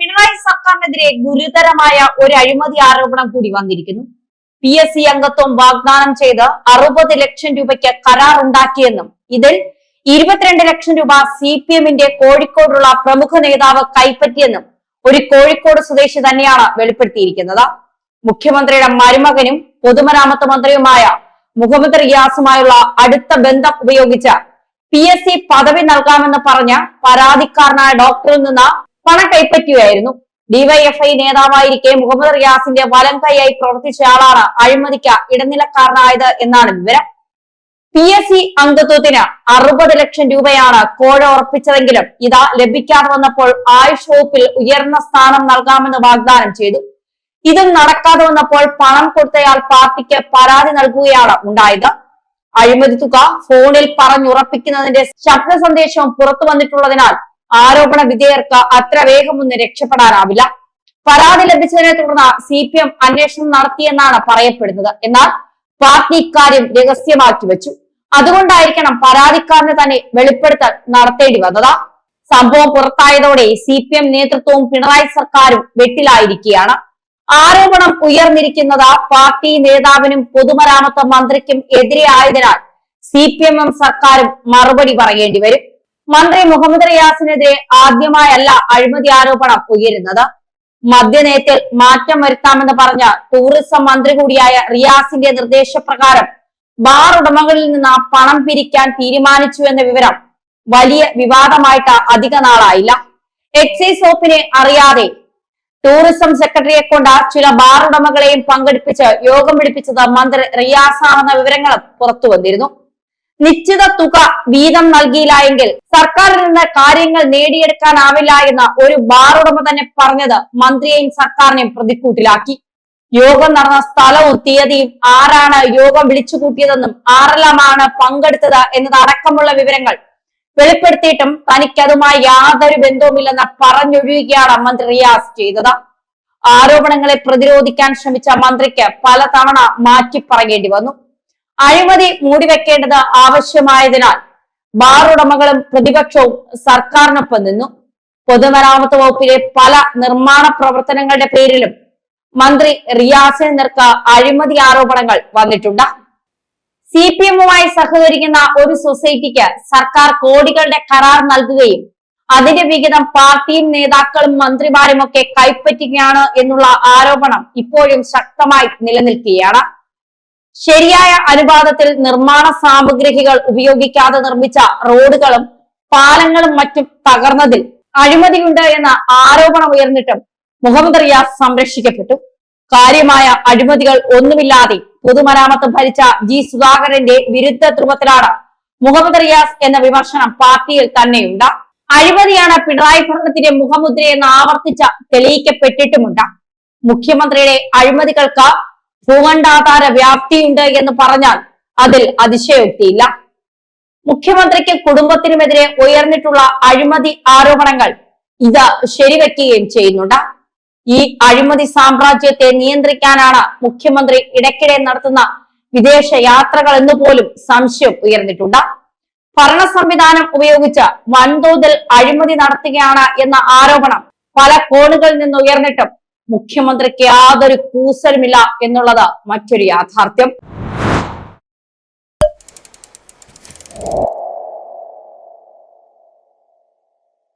പിണറായി സർക്കാരിനെതിരെ ഗുരുതരമായ ഒരു അഴിമതി ആരോപണം കൂടി വന്നിരിക്കുന്നു. പി എസ് സി അംഗത്വം വാഗ്ദാനം ചെയ്ത് അറുപത് ലക്ഷം രൂപയ്ക്ക് കരാർ ഉണ്ടാക്കിയെന്നും ഇതിൽ ഇരുപത്തിരണ്ട് ലക്ഷം രൂപ സി പി എമ്മിന്റെ കോഴിക്കോടുള്ള പ്രമുഖ നേതാവ് കൈപ്പറ്റിയെന്നും ഒരു കോഴിക്കോട് സ്വദേശി തന്നെയാണ് വെളിപ്പെടുത്തിയിരിക്കുന്നത്. മുഖ്യമന്ത്രിയുടെ മരുമകനും പൊതുമരാമത്ത് മന്ത്രിയുമായ മുഹമ്മദ് റിയാസുമായുള്ള അടുത്ത ബന്ധം ഉപയോഗിച്ച് പി എസ് സി പദവി നൽകാമെന്ന് പറഞ്ഞ പരാതിക്കാരനായ ഡോക്ടറിൽ നിന്ന് പണം കൈപ്പറ്റുകയായിരുന്നു. ഡിവൈഎഫ്ഐ നേതാവായിരിക്കെ മുഹമ്മദ് റിയാസിന്റെ വലം കൈയായി പ്രവർത്തിച്ചയാളാണ് അഴിമതിക്ക് ഇടനിലക്കാരനായത് എന്നാണ് വിവരം. പി എസ് സി അംഗത്വത്തിന് അറുപത് ലക്ഷം രൂപയാണ് കോഴ ഉറപ്പിച്ചതെങ്കിലും ഇതാ ലഭിക്കാതെ വന്നപ്പോൾ ആയുഷ് വകുപ്പിൽ ഉയർന്ന സ്ഥാനം നൽകാമെന്ന് വാഗ്ദാനം ചെയ്തു. ഇതും നടക്കാതെ വന്നപ്പോൾ പണം കൊടുത്തയാൾ പാർട്ടിക്ക് പരാതി നൽകുകയാണ് ഉണ്ടായത്. അഴിമതി തുക ഫോണിൽ പറഞ്ഞുറപ്പിക്കുന്നതിന്റെ ശബ്ദ സന്ദേശവും പുറത്തു വന്നിട്ടുള്ളതിനാൽ ആരോപണ വിധേയർക്ക് അത്ര വേഗമൊന്നും രക്ഷപ്പെടാനാവില്ല. പരാതി ലഭിച്ചതിനെ തുടർന്ന് സി പി എം അന്വേഷണം നടത്തിയെന്നാണ് പറയപ്പെടുന്നത്. എന്നാൽ പാർട്ടി ഇക്കാര്യം രഹസ്യമാക്കി വെച്ചു. അതുകൊണ്ടായിരിക്കണം പരാതിക്കാരനെ തന്നെ വെളിപ്പെടുത്തൽ നടത്തേണ്ടി വന്നത്. സംഭവം പുറത്തായതോടെ സി പി എം നേതൃത്വവും പിണറായി സർക്കാരും വെട്ടിലായിരിക്കുകയാണ്. ആരോപണം ഉയർന്നിരിക്കുന്നത് പാർട്ടി നേതാവിനും പൊതുമരാമത്ത് മന്ത്രിക്കും എതിരെ ആയതിനാൽ സി പി എം എം സർക്കാരും മറുപടി പറയേണ്ടി വരും. മന്ത്രി മുഹമ്മദ് റിയാസിനെതിരെ ആദ്യമായല്ല അഴിമതി ആരോപണം ഉയരുന്നത്. മദ്യനയത്തിൽ മാറ്റം വരുത്താമെന്ന് പറഞ്ഞ ടൂറിസം മന്ത്രി കൂടിയായ റിയാസിന്റെ നിർദ്ദേശപ്രകാരം ബാർ ഉടമകളിൽ നിന്ന് പണം പിരിക്കാൻ തീരുമാനിച്ചു എന്ന വിവരം വലിയ വിവാദമായിട്ട് അധിക നാളായില്ല. എക്സൈസ് വകുപ്പിനെ അറിയാതെ ടൂറിസം സെക്രട്ടറിയെ കൊണ്ട് ചില ബാർ ഉടമകളെയും പങ്കെടുപ്പിച്ച് യോഗം പിടിപ്പിച്ചത് മന്ത്രി റിയാസാണെന്ന വിവരങ്ങളും പുറത്തു വന്നിരുന്നു നിശ്ചിത തുക വീതം നൽകിയില്ല എങ്കിൽ സർക്കാരിൽ നിന്ന് കാര്യങ്ങൾ നേടിയെടുക്കാനാവില്ല എന്ന് ഒരു ബാർ ഉടമ തന്നെ പറഞ്ഞത് മന്ത്രിയെയും സർക്കാരിനെയും പ്രതിക്കൂട്ടിലാക്കി. യോഗം നടന്ന സ്ഥലവും തീയതിയും ആരാണ് യോഗം വിളിച്ചു കൂട്ടിയതെന്നും ആരെല്ലാമാണ് പങ്കെടുത്തത് എന്നതടക്കമുള്ള വിവരങ്ങൾ വെളിപ്പെടുത്തിയിട്ടും തനിക്കതുമായി യാതൊരു ബന്ധവുമില്ലെന്ന് പറഞ്ഞൊഴിയുകയാണ് മന്ത്രി റിയാസ് ചെയ്തത്. ആരോപണങ്ങളെ പ്രതിരോധിക്കാൻ ശ്രമിച്ച മന്ത്രിക്ക് പലതവണ മാറ്റി പറയേണ്ടി വന്നു. അഴിമതി മൂടിവെക്കേണ്ടത് ആവശ്യമായതിനാൽ ബാർ ഉടമകളും പ്രതിപക്ഷവും സർക്കാരിനൊപ്പം നിന്നു. പൊതുമരാമത്ത് വകുപ്പിലെ പല നിർമ്മാണ പ്രവർത്തനങ്ങളുടെ പേരിലും മന്ത്രി റിയാസിന് നേർക്ക് അഴിമതി ആരോപണങ്ങൾ വന്നിട്ടുണ്ട്. സി പി എമ്മുമായി സഹകരിക്കുന്ന ഒരു സൊസൈറ്റിക്ക് സർക്കാർ കോടികളുടെ കരാർ നൽകുകയും അതിന്റെ വിഹിതം പാർട്ടിയും നേതാക്കളും മന്ത്രിമാരും ഒക്കെ കൈപ്പറ്റുകയാണ് എന്നുള്ള ആരോപണം ഇപ്പോഴും ശക്തമായി നിലനിൽക്കുകയാണ്. ശരിയായ അനുപാതത്തിൽ നിർമ്മാണ സാമഗ്രികൾ ഉപയോഗിക്കാതെ നിർമ്മിച്ച റോഡുകളും പാലങ്ങളും മറ്റും തകർന്നതിൽ അഴിമതിയുണ്ട് എന്ന ആരോപണം ഉയർന്നിട്ടും മുഹമ്മദ് റിയാസ് സംരക്ഷിക്കപ്പെട്ടു. കാര്യമായ അഴിമതികൾ ഒന്നുമില്ലാതെ പൊതുമരാമത്ത് ഭരിച്ച ജി സുധാകരന്റെ വിരുദ്ധ ധ്രുവത്തിലാണ് മുഹമ്മദ് റിയാസ് എന്ന വിമർശനം പാർട്ടിയിൽ തന്നെയുണ്ട്. അഴിമതിയാണ് പിണറായി ഭരണത്തിന്റെ മുഖമുദ്രയെന്ന് ആവർത്തിച്ച തെളിയിക്കപ്പെട്ടിട്ടുമുണ്ട്. മുഖ്യമന്ത്രിയുടെ അഴിമതികൾക്ക് ഭൂഖണ്ഡാധാര വ്യാപ്തിയുണ്ട് എന്ന് പറഞ്ഞാൽ അതിൽ അതിശയോക്തിയില്ല മുഖ്യമന്ത്രിക്കും കുടുംബത്തിനുമെതിരെ ഉയർന്നിട്ടുള്ള അഴിമതി ആരോപണങ്ങൾ ഇത് ശരിവെക്കുകയും ചെയ്യുന്നുണ്ട്. ഈ അഴിമതി സാമ്രാജ്യത്തെ നിയന്ത്രിക്കാനാണ് മുഖ്യമന്ത്രി ഇടയ്ക്കിടെ നടത്തുന്ന വിദേശ യാത്രകൾ എന്ന് പോലും സംശയം ഉയർന്നിട്ടുണ്ട്. ഭരണ സംവിധാനം ഉപയോഗിച്ച് വൻതോതിൽ അഴിമതി നടത്തുകയാണ് എന്ന ആരോപണം പല കോണുകളിൽ നിന്ന് ഉയർന്നിട്ടും മുഖ്യമന്ത്രിക്ക് യാതൊരു കൂസലുമില്ല എന്നുള്ളത് മറ്റൊരു യാഥാർത്ഥ്യം.